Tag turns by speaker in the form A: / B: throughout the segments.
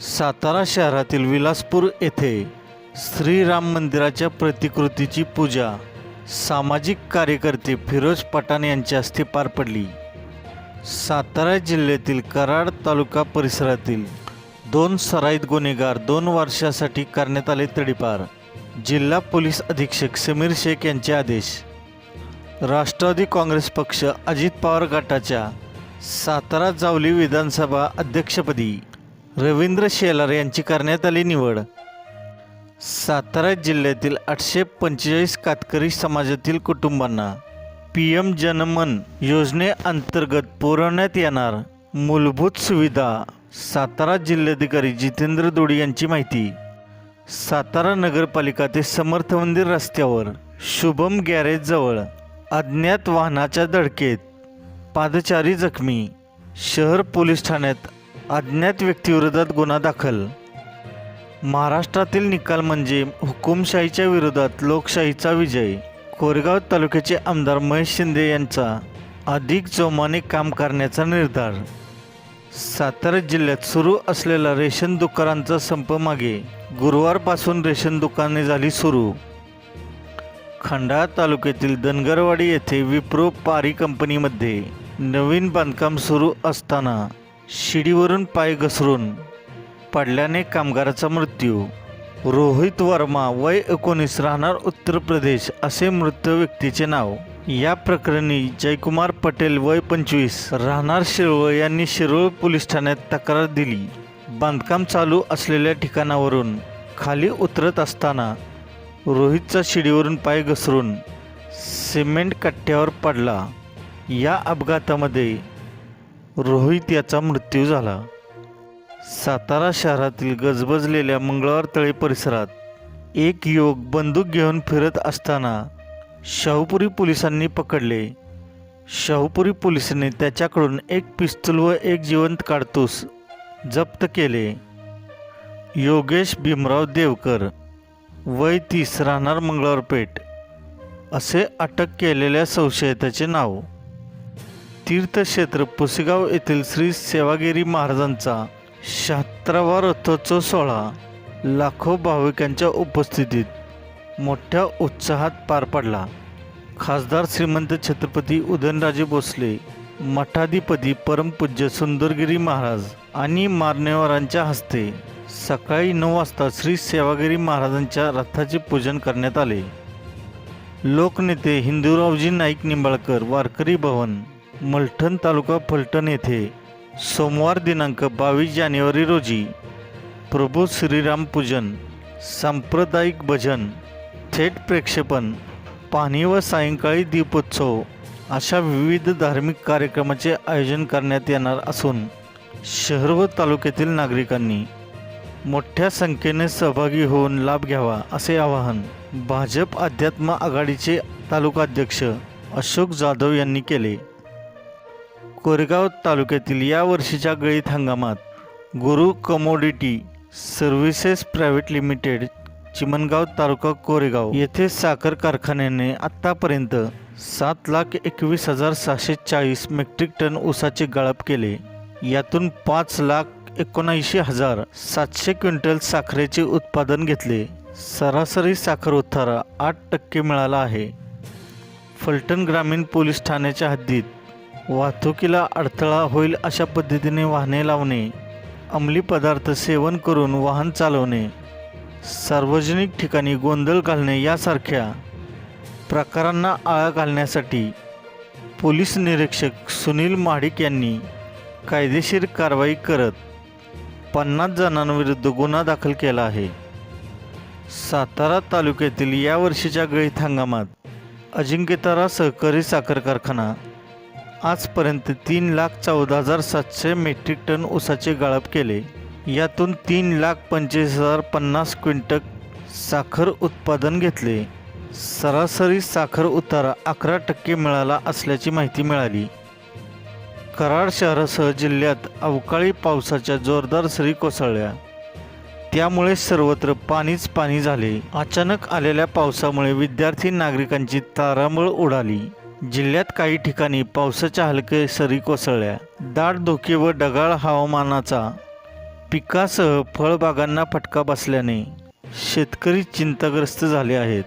A: सातारा शहरातील विलासपूर येथे श्रीराम मंदिराच्या प्रतिकृतीची पूजा. सामाजिक कार्यकर्ते फिरोज पठाण यांच्या हस्ते पार पडली. सातारा जिल्ह्यातील कराड तालुका परिसरातील दोन सराईत गुन्हेगार दोन वर्षासाठी करण्यात आले तडीपार. जिल्हा पोलीस अधीक्षक समीर शेख यांचे आदेश. राष्ट्रवादी काँग्रेस पक्ष अजित पवार गटाच्या सातारा जावली विधानसभा अध्यक्षपदी रवींद्र शेलार यांची करण्यात आली निवड. सातारा जिल्ह्यातील आठशे पंचेचाळीस कातकरी समाजातील कुटुंबांना पी एम जनमन योजनेअंतर्गत पुरवण्यात येणार मूलभूत सुविधा सातारा जिल्हाधिकारी जितेंद्र दोडी यांची माहिती. सातारा नगरपालिका ते समर्थ मंदिर रस्त्यावर शुभम गॅरेजजवळ अज्ञात वाहनाच्या धडकेत पादचारी जखमी शहर पोलीस ठाण्यात अज्ञात व्यक्तीविरोधात गुन्हा दाखल. महाराष्ट्रातील निकाल म्हणजे हुकुमशाहीच्या विरोधात लोकशाहीचा विजय. कोरेगाव तालुक्याचे आमदार महेश शिंदे यांचा अधिक जोमाने काम करण्याचा निर्धार. सातारा जिल्ह्यात सुरू असलेला रेशन दुकानांचा संप मागे गुरुवारपासून रेशन दुकाने झाली सुरू. खंडाळा तालुक्यातील धनगरवाडी येथे विप्रो पारी कंपनीमध्ये नवीन बांधकाम सुरू असताना शिडीवरून पाय घसरून पडल्याने कामगाराचा मृत्यू. रोहित वर्मा वय एकोणीस राहणार उत्तर प्रदेश असे मृत व्यक्तीचे नाव. या प्रकरणी जयकुमार पटेल वय पंचवीस राहणार शिरोळ यांनी शिरोळ पोलीस ठाण्यात तक्रार दिली. बांधकाम चालू असलेल्या ठिकाणावरून खाली उतरत असताना रोहितचा शिडीवरून पाय घसरून सिमेंट कट्ट्यावर पडला. या अपघातामध्ये रोहित याचा मृत्यू झाला. सातारा शहरातील गजबजलेल्या मंगळवार तळे परिसरात एक युवक बंदूक घेऊन फिरत असताना शाहूपुरी पोलिसांनी पकडले. शाहूपुरी पोलिसांनी त्याच्याकडून एक पिस्तूल व एक जिवंत काडतूस जप्त केले. योगेश भीमराव देवकर वय तीस राहणार मंगळवारपेठ असे अटक केलेल्या संशयिताचे नाव तीर्थक्षेत्र पुसेगाव येथील श्री सेवागिरी महाराजांचा शहात्तरावा रथोत्सव सोहळा लाखो भाविकांच्या उपस्थितीत मोठ्या उत्साहात पार पडला. खासदार श्रीमंत छत्रपती उदयनराजे भोसले मठाधिपती परमपूज्य सुंदरगिरी महाराज आणि मान्यवरांच्या हस्ते सकाळी नऊ वाजता श्री सेवागिरी महाराजांच्या रथाचे पूजन करण्यात आले. लोकनेते हिंदूरावजी नाईक निंबाळकर वारकरी भवन मलठण तालुका फलटण येथे सोमवार दिनांक बावीस जानेवारी रोजी प्रभू श्रीराम पूजन सांप्रदायिक भजन थेट प्रक्षेपण पाणी व सायंकाळी दीपोत्सव अशा विविध धार्मिक कार्यक्रमाचे आयोजन करण्यात येणार असून शहर व तालुक्यातील नागरिकांनी मोठ्या संख्येने सहभागी होऊन लाभ घ्यावा असे आवाहन भाजप अध्यात्म आघाडीचे तालुकाध्यक्ष अशोक जाधव यांनी केले. कोरेगाव तालुक्यातील या वर्षीच्या गळीत हंगामात Guru commodity services private limited Chimangaon taluka Koregaon येथे साखर कारखान्याने आत्तापर्यंत सात लाख एकवीस हजार सहाशे चाळीस मेट्रिक टन ऊसाचे गाळप केले. यातून पाच लाख एकोणऐंशी हजार सातशे क्विंटल साखरेचे उत्पादन घेतले. सरासरी साखर उत्तारा आठ टक्के मिळाला आहे. फलटण ग्रामीण पोलीस ठाण्याच्या हद्दीत वाहतुकीला अडथळा होईल अशा पद्धतीने वाहने लावणे अंमली पदार्थ सेवन करून वाहन चालवणे सार्वजनिक ठिकाणी गोंधळ घालणे यासारख्या प्रकारांना आळा घालण्यासाठी पोलीस निरीक्षक सुनील महाडिक यांनी कायदेशीर कारवाई करत पन्नास जणांविरुद्ध गुन्हा दाखल केला आहे. सातारा तालुक्यातील या वर्षीच्या गळीत हंगामात अजिंक्यतारा सहकारी साखर कारखाना आजपर्यंत तीन लाख चौदा हजार सातशे मेट्रिक टन ऊसाचे गाळप केले. यातून तीन लाख पंचवीस हजार पन्नास क्विंटल साखर उत्पादन घेतले. सरासरी साखर उतारा अकरा टक्के मिळाला असल्याची माहिती मिळाली. कराड शहरासह जिल्ह्यात अवकाळी पावसाच्या जोरदार सरी कोसळल्या. त्यामुळे सर्वत्र पाणीच पाणी झाले. अचानक आलेल्या पावसामुळे विद्यार्थी नागरिकांची तारांबळ उडाली. जिल्ह्यात काही ठिकाणी पावसाच्या हलके सरी कोसळल्या. दाट धुके व ढगाळ हवामानाचा पिकासह फळबागांना फटका बसल्याने शेतकरी चिंताग्रस्त झाले आहेत.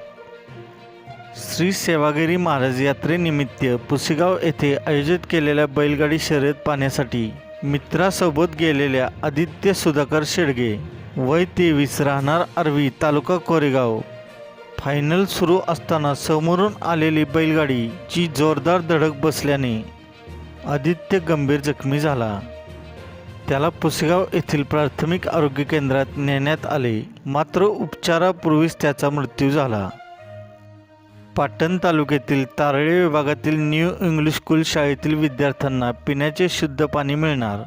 A: श्री सेवागिरी महाराज यात्रेनिमित्त पुसेगाव येथे आयोजित केलेल्या बैलगाडी शर्यत पाहण्यासाठी मित्रासोबत गेलेल्या आदित्य सुधाकर शेडगे वय तेवीस राहणार आर्वी तालुका कोरेगाव. फायनल सुरू असताना समोरून आलेली बैलगाडी जी जोरदार धडक बसल्याने आदित्य गंभीर जखमी झाला. त्याला पुसेगाव येथील प्राथमिक आरोग्य केंद्रात नेण्यात आले. मात्र उपचारापूर्वीच त्याचा मृत्यू झाला. पाटण तालुक्यातील तारळे विभागातील न्यू इंग्लिश स्कूल शाळेतील विद्यार्थ्यांना पिण्याचे शुद्ध पाणी मिळणार.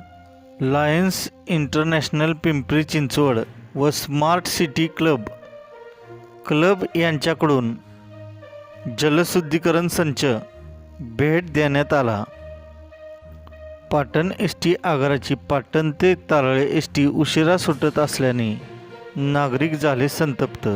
A: लायन्स इंटरनॅशनल पिंपरी चिंचवड व स्मार्ट सिटी क्लब क्लब यांच्याकडून जलशुद्धीकरण संच भेट देण्यात आला. पाटण एस टी आगाराची पाटण ते तारळे एस टी उशिरा सुटत असल्याने नागरिक झाले संतप्त.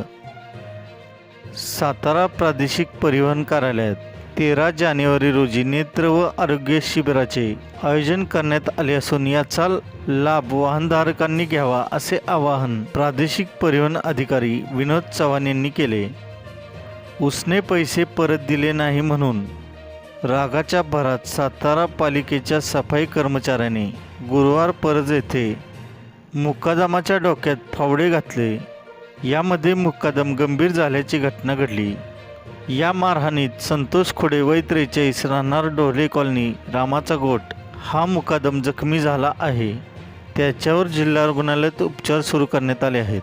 A: सातारा प्रादेशिक परिवहन कार्यालयात तेरा जानेवारी रोजी नेत्र व आरोग्य शिबिराचे आयोजन करण्यात आले असून याचा लाभ वाहनधारकांनी घ्यावा असे आवाहन प्रादेशिक परिवहन अधिकारी विनोद चव्हाण यांनी केले. उसने पैसे परत दिले नाही म्हणून रागाच्या भरात सातारा पालिकेच्या सफाई कर्मचाऱ्याने गुरुवार परज येथे मुक्कादमाच्या डोक्यात फावडे घातले. यामध्ये मुक्कादम गंभीर झाल्याची घटना घडली. या मारहाणीत संतोष खुडे वय त्रेचाळीस राहणार डोले कॉलनी रामाचा गोट. हा मुकादम जखमी झाला आहे. त्याच्यावर जिल्हा रुग्णालयात उपचार सुरू करण्यात आले आहेत.